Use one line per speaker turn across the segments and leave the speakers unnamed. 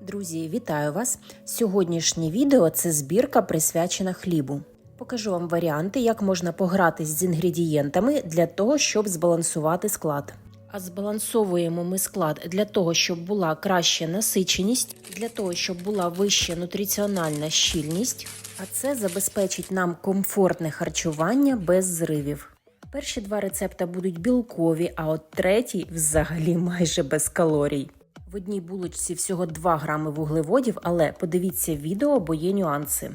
Друзі, вітаю вас! Сьогоднішнє відео це збірка присвячена хлібу. Покажу вам варіанти, як можна погратись з інгредієнтами для того, щоб збалансувати склад. А збалансовуємо ми склад для того, щоб була краща насиченість, для того, щоб була вища нутриціональна щільність, а це забезпечить нам комфортне харчування без зривів. Перші два рецепта будуть білкові, а от третій взагалі майже без калорій. В одній булочці всього 2 грами вуглеводів, але подивіться відео, бо є нюанси.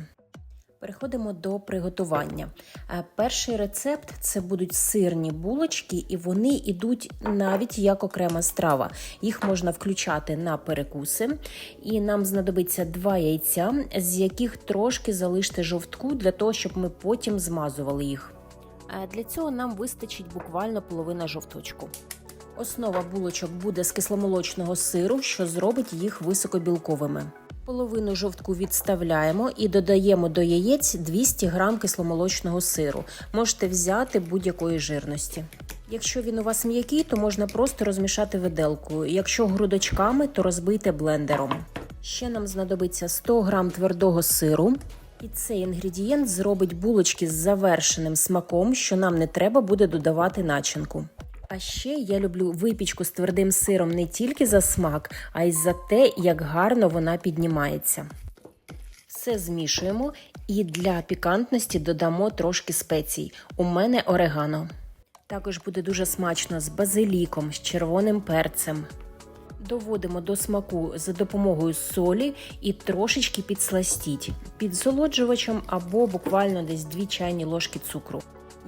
Переходимо до приготування. Е, Перший рецепт це будуть сирні булочки, і вони йдуть навіть як окрема страва. Їх можна включати на перекуси, і нам знадобиться два яйця, з яких трошки залиште жовтку для того, щоб ми потім змазували їх. Е, Для цього нам вистачить буквально половина жовточку. Основа булочок буде з кисломолочного сиру, що зробить їх високобілковими. Половину жовтку відставляємо і додаємо до яєць 200 г кисломолочного сиру. Можете взяти будь-якої жирності. Якщо він у вас м'який, то можна просто розмішати виделкою. Якщо грудочками, то розбийте блендером. Ще нам знадобиться 100 г твердого сиру. І цей інгредієнт зробить булочки з завершеним смаком, що нам не треба буде додавати начинку. А ще я люблю випічку з твердим сиром не тільки за смак, а й за те, як гарно вона піднімається. Все змішуємо і для пікантності додамо трошки спецій. У мене орегано. Також буде дуже смачно з базиліком, з червоним перцем. Доводимо до смаку за допомогою солі і трошечки підсластіть підсолоджувачем або буквально десь 2 чайні ложки цукру.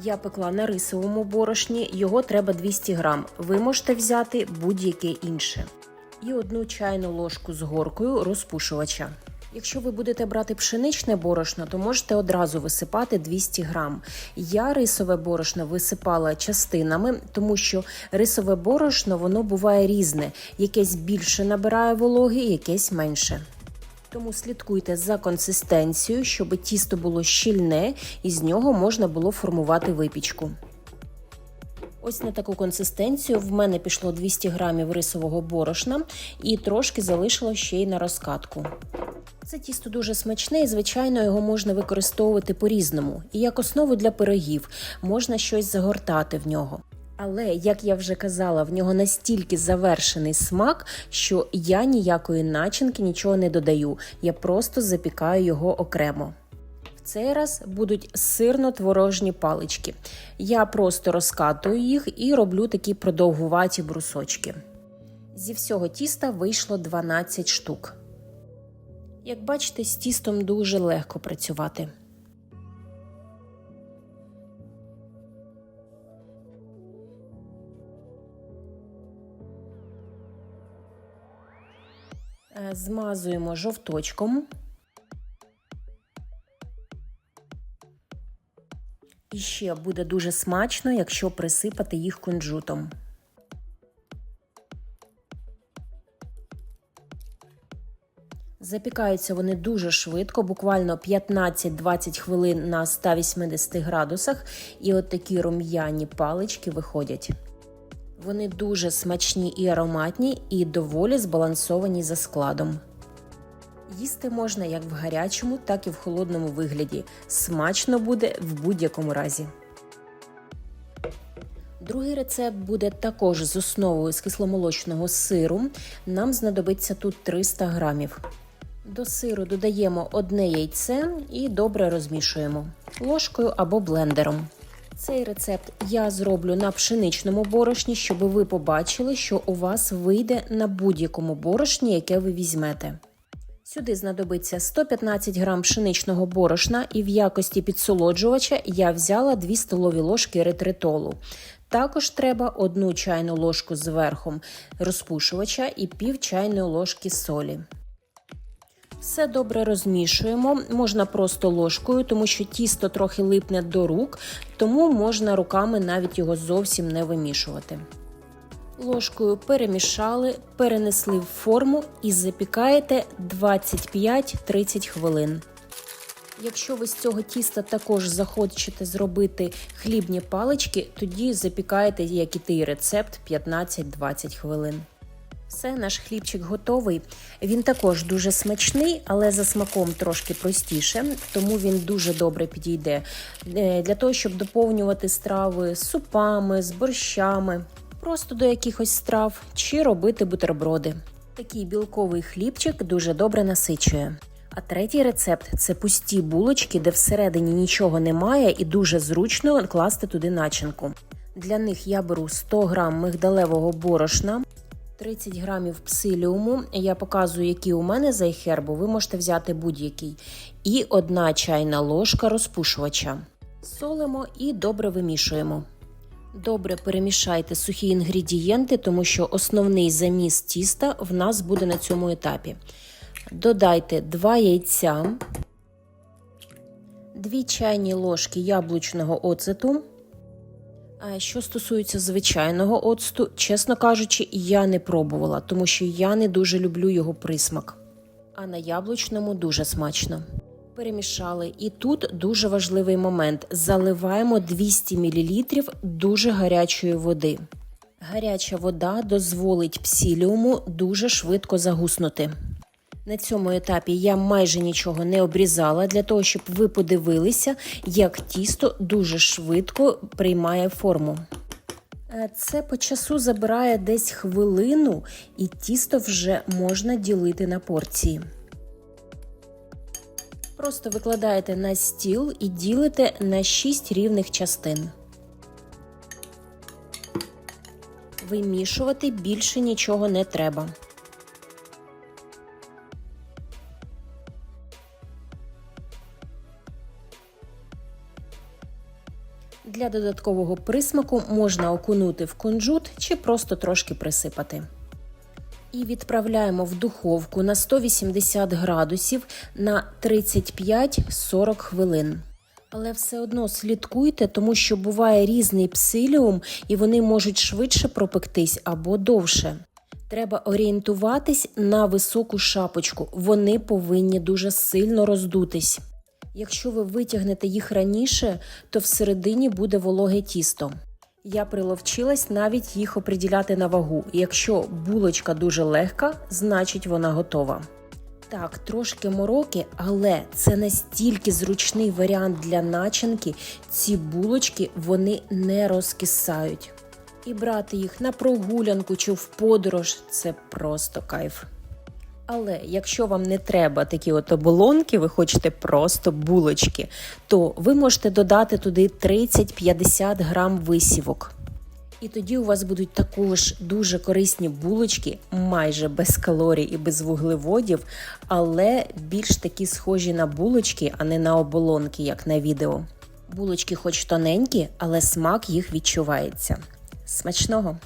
Я пекла на рисовому борошні, його треба 200 грам. Ви можете взяти будь-яке інше. І одну чайну ложку з горкою розпушувача. Якщо ви будете брати пшеничне борошно, то можете одразу висипати 200 грам. Я рисове борошно висипала частинами, тому що рисове борошно воно буває різне, якесь більше набирає вологи, якесь менше. Тому слідкуйте за консистенцією, щоб тісто було щільне і з нього можна було формувати випічку. Ось на таку консистенцію в мене пішло 200 грамів рисового борошна і трошки залишило ще й на розкатку. Це тісто дуже смачне і, звичайно, його можна використовувати по-різному. І як основу для пирогів можна щось загортати в нього. Але, як я вже казала, в нього настільки завершений смак, що я ніякої начинки нічого не додаю. Я просто запікаю його окремо. В цей раз будуть сирно-творожні палички. Я просто розкатую їх і роблю такі продовгуваті брусочки. Зі всього тіста вийшло 12 штук. Як бачите, з тістом дуже легко працювати. Змазуємо жовточком. І ще буде дуже смачно, якщо присипати їх кунжутом. Запікаються вони дуже швидко, буквально 15-20 хвилин на 180 градусах, і от такі рум'яні палички виходять. Вони дуже смачні і ароматні, і доволі збалансовані за складом. Їсти можна як в гарячому, так і в холодному вигляді. Смачно буде в будь-якому разі. Другий рецепт буде також з основою з кисломолочного сиру. Нам знадобиться тут 300 грамів. До сиру додаємо одне яйце і добре розмішуємо ложкою або блендером. Цей рецепт я зроблю на пшеничному борошні, щоб ви побачили, що у вас вийде на будь-якому борошні, яке ви візьмете. Сюди знадобиться 115 грам пшеничного борошна, і в якості підсолоджувача я взяла 2 столові ложки ретритолу. Також треба 1 чайну ложку з верхом розпушувача і пів чайної ложки солі. Все добре розмішуємо, можна просто ложкою, тому що тісто трохи липне до рук, тому можна руками навіть його зовсім не вимішувати. Ложкою перемішали, перенесли в форму і запікаєте 25-30 хвилин. Якщо ви з цього тіста також захочете зробити хлібні палички, тоді запікаєте, як і той рецепт, 15-20 хвилин. Все, наш хлібчик готовий. Він також дуже смачний, але за смаком трошки простіше, тому він дуже добре підійде е, для того, щоб доповнювати страви з супами, з борщами, просто до якихось страв чи робити бутерброди. Такий білковий хлібчик дуже добре насичує. А третій рецепт це пусті булочки, де всередині нічого немає, і дуже зручно класти туди начинку. Для них я беру 100 грам мигдалевого борошна, 30 грамів псиліуму. Я показую, які у мене з айхербу. Ви можете взяти будь-який. І одна чайна ложка розпушувача. Солимо і добре вимішуємо. Добре перемішайте сухі інгредієнти, тому що основний заміс тіста в нас буде на цьому етапі. Додайте 2 яйця, 2 чайні ложки яблучного оцету. Що стосується звичайного оцту, чесно кажучи, я не пробувала, тому що я не дуже люблю його присмак. А на яблучному дуже смачно. Перемішали. І тут дуже важливий момент: заливаємо 200 мл дуже гарячої води. Гаряча вода дозволить псіліуму дуже швидко загуснути. На цьому етапі я майже нічого не обрізала для того, щоб ви подивилися, як тісто дуже швидко приймає форму. Е, Це по часу забирає десь хвилину, і тісто вже можна ділити на порції. Просто викладаєте на стіл і ділите на 6 рівних частин. Вимішувати більше нічого не треба. Для додаткового присмаку можна окунути в кунжут чи просто трошки присипати. І відправляємо в духовку на 180 градусів на 35-40 хвилин. Але все одно слідкуйте, тому що буває різний псиліум, і вони можуть швидше пропектись або довше. Треба орієнтуватись на високу шапочку. Вони повинні дуже сильно роздутись. Якщо ви витягнете їх раніше, то всередині буде вологе тісто. Я приловчилась навіть їх оприділяти на вагу. Якщо булочка дуже легка, значить вона готова. Так, трошки мороки, але це настільки зручний варіант для начинки. Ці булочки вони не розкисають. І брати їх на прогулянку чи в подорож це просто кайф. Але якщо вам не треба такі от оболонки, ви хочете просто булочки, то ви можете додати туди 30-50 грам висівок. І тоді у вас будуть також дуже корисні булочки, майже без калорій і без вуглеводів, але більш такі схожі на булочки, а не на оболонки, як на відео. Булочки хоч тоненькі, але смак їх відчувається. Смачного!